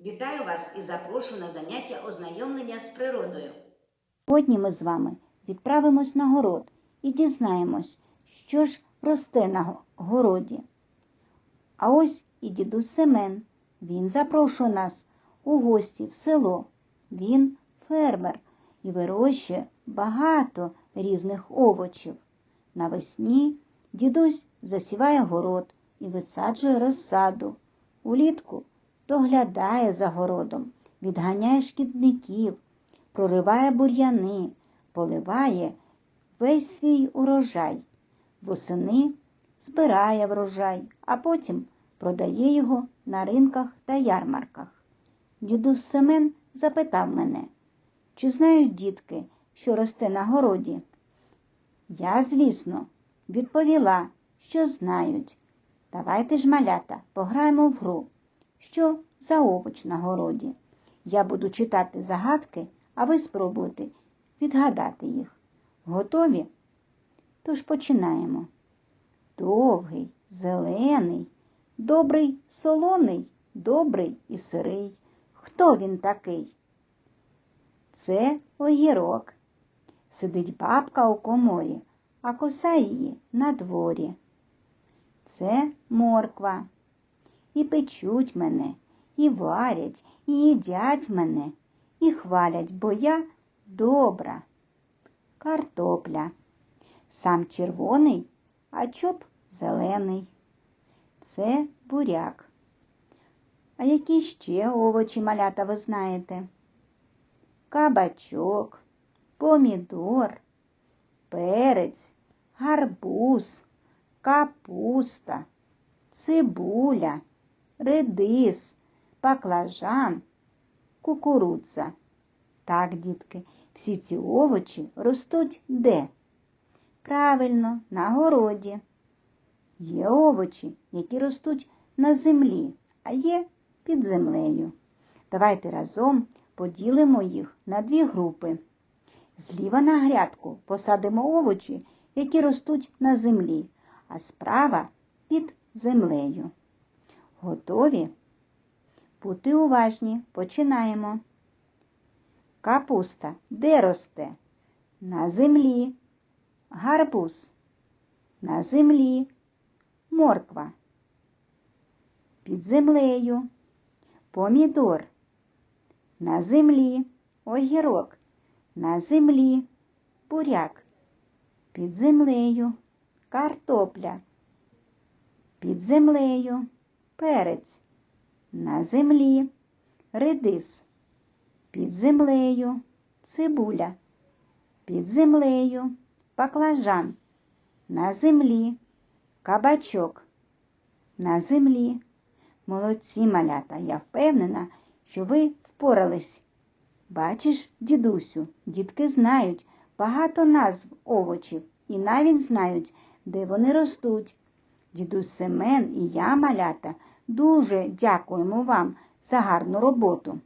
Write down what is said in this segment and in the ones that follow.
Вітаю вас і запрошую на заняття ознайомлення з природою. Сьогодні ми з вами відправимось на город і дізнаємось, що ж росте на городі. А ось і дідусь Семен. Він запрошує нас у гості в село. Він фермер і вирощує багато різних овочів. Навесні дідусь засіває город і висаджує розсаду. Улітку доглядає за городом, відганяє шкідників, прориває бур'яни, поливає весь свій урожай. Восени збирає врожай, а потім продає його на ринках та ярмарках. Дідусь Семен запитав мене, чи знають дітки, що росте на городі? Я, звісно, відповіла, що знають. Давайте ж, малята, пограємо в гру. Що за овоч на городі? Я буду читати загадки, а ви спробуйте відгадати їх. Готові? Тож починаємо. Довгий, зелений, добрий солоний, добрий і сирий. Хто він такий? Це огірок. Сидить бабка у коморі, а коса її на дворі. Це морква. І печуть мене, і варять, і їдять мене, і хвалять, бо я добра. Картопля. Сам червоний, а чоп зелений. Це буряк. А які ще овочі малята ви знаєте? Кабачок, помідор, перець, гарбуз, капуста, цибуля, редис, баклажан, кукурудза. Так, дітки, всі ці овочі ростуть де? Правильно, на городі. Є овочі, які ростуть на землі, а є під землею. Давайте разом поділимо їх на дві групи. Зліва на грядку посадимо овочі, які ростуть на землі, а справа під землею. Готові? Будьте уважні, починаємо. Капуста де росте? На землі. Гарбуз. На землі. Морква. Під землею. Помідор. На землі. Огірок. На землі. Буряк. Під землею. Картопля. Під землею. Перець. На землі. Редис. Під землею. Цибуля. Під землею. Баклажан. На землі. Кабачок. На землі. Молодці малята, я впевнена, що ви впорались. Бачиш, дідусю, дітки знають багато назв овочів і навіть знають, де вони ростуть. Дідусь Семен і я, малята, дуже дякуємо вам за гарну роботу.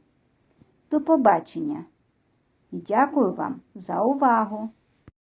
До побачення і дякую вам за увагу.